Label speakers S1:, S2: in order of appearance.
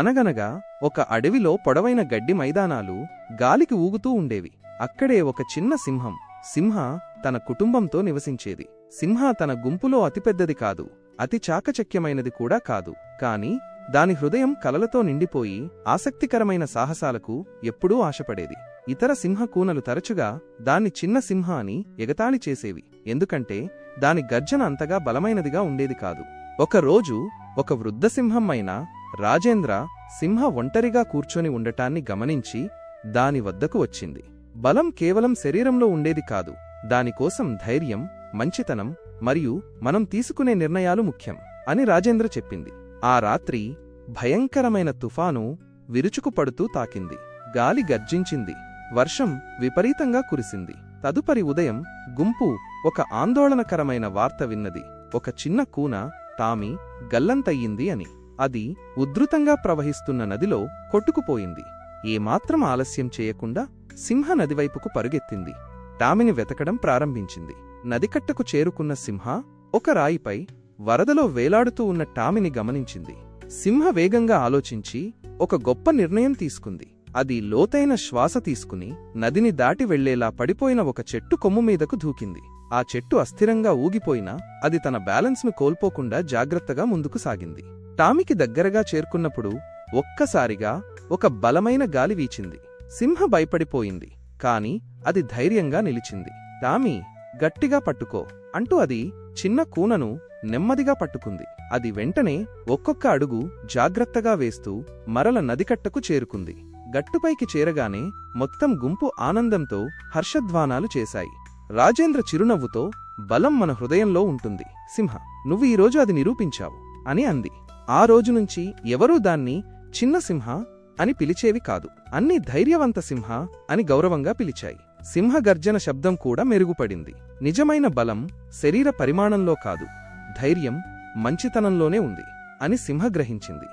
S1: అనగనగా ఒక అడవిలో పొడవైన గడ్డి మైదానాలు గాలికి ఊగుతూ ఉండేవి. అక్కడే ఒక చిన్న సింహం. సింహ తన కుటుంబంతో నివసించేది. సింహ తన గుంపులో అతిపెద్దది కాదు. అతి చాకచక్యమైనది కూడా కాదు. కాని దాని హృదయం కలలతో నిండిపోయి ఆసక్తికరమైన సాహసాలకు ఎప్పుడూ ఆశపడేది. ఇతర సింహ కూనలు తరచుగా దాన్ని చిన్న సింహ అని ఎగతాళి చేసేవి. ఎందుకంటే దాని గర్జన అంతగా బలమైనదిగా ఉండేది కాదు. ఒకరోజు ఒక వృద్ధ సింహం రాజేంద్ర సింహ ఒంటరిగా కూర్చొని ఉండటాన్ని గమనించి దాని వద్దకు వచ్చింది. బలం కేవలం శరీరంలో ఉండేది కాదు దానికోసం ధైర్యం మంచితనం మరియు మనం తీసుకునే నిర్ణయాలు ముఖ్యం అని రాజేంద్ర చెప్పింది. ఆ రాత్రి భయంకరమైన తుఫాను విరుచుకుపడుతూ తాకింది. గాలి గర్జించింది. వర్షం విపరీతంగా కురిసింది. తదుపరి ఉదయం గుంపు ఒక ఆందోళనకరమైన వార్త విన్నది. ఒక చిన్న కూన టామీ గల్లంతయ్యింది అని. అది ఉధృతంగా ప్రవహిస్తున్న నదిలో కొట్టుకుపోయింది. ఏమాత్రం ఆలస్యం చేయకుండా సింహ నదివైపుకు పరుగెత్తింది. టామిని వెతకడం ప్రారంభించింది. నదికట్టకు చేరుకున్న సింహ ఒక రాయిపై వరదలో వేలాడుతూ ఉన్న టామిని గమనించింది. సింహ వేగంగా ఆలోచించి ఒక గొప్ప నిర్ణయం తీసుకుంది. అది లోతైన శ్వాస తీసుకుని నదిని దాటి వెళ్ళేలా పడిపోయిన ఒక చెట్టు కొమ్ము మీదకు దూకింది. ఆ చెట్టు అస్థిరంగా ఊగిపోయినా అది తన బ్యాలెన్స్ను కోల్పోకుండా జాగ్రత్తగా ముందుకు సాగింది. టామికి దగ్గరగా చేరుకున్నప్పుడు ఒక్కసారిగా ఒక బలమైన గాలి వీచింది. సింహ భయపడిపోయింది కాని అది ధైర్యంగా నిలిచింది. టామి గట్టిగా పట్టుకో అంటూ అది చిన్న కూనను నెమ్మదిగా పట్టుకుంది. అది వెంటనే ఒక్కొక్క అడుగు జాగ్రత్తగా వేస్తూ మరల నదికట్టకు చేరుకుంది. గట్టుపైకి చేరగానే మొత్తం గుంపు ఆనందంతో హర్షధ్వానాలు చేశాయి. రాజేంద్ర చిరునవ్వుతో బలం మన హృదయంలో ఉంటుంది. సింహ నువ్వు ఈరోజు అది నిరూపించావు అని అంది. ఆ రోజు నుంచి ఎవరూ దాన్ని చిన్న సింహ అని పిలిచేవి కాదు. అన్ని ధైర్యవంత సింహ అని గౌరవంగా పిలిచాయి. సింహ గర్జన శబ్దం కూడా మెరుగుపడింది. నిజమైన బలం శరీర పరిమాణంలో కాదు. ధైర్యం మంచితనంలోనే ఉంది అని సింహ గ్రహించింది.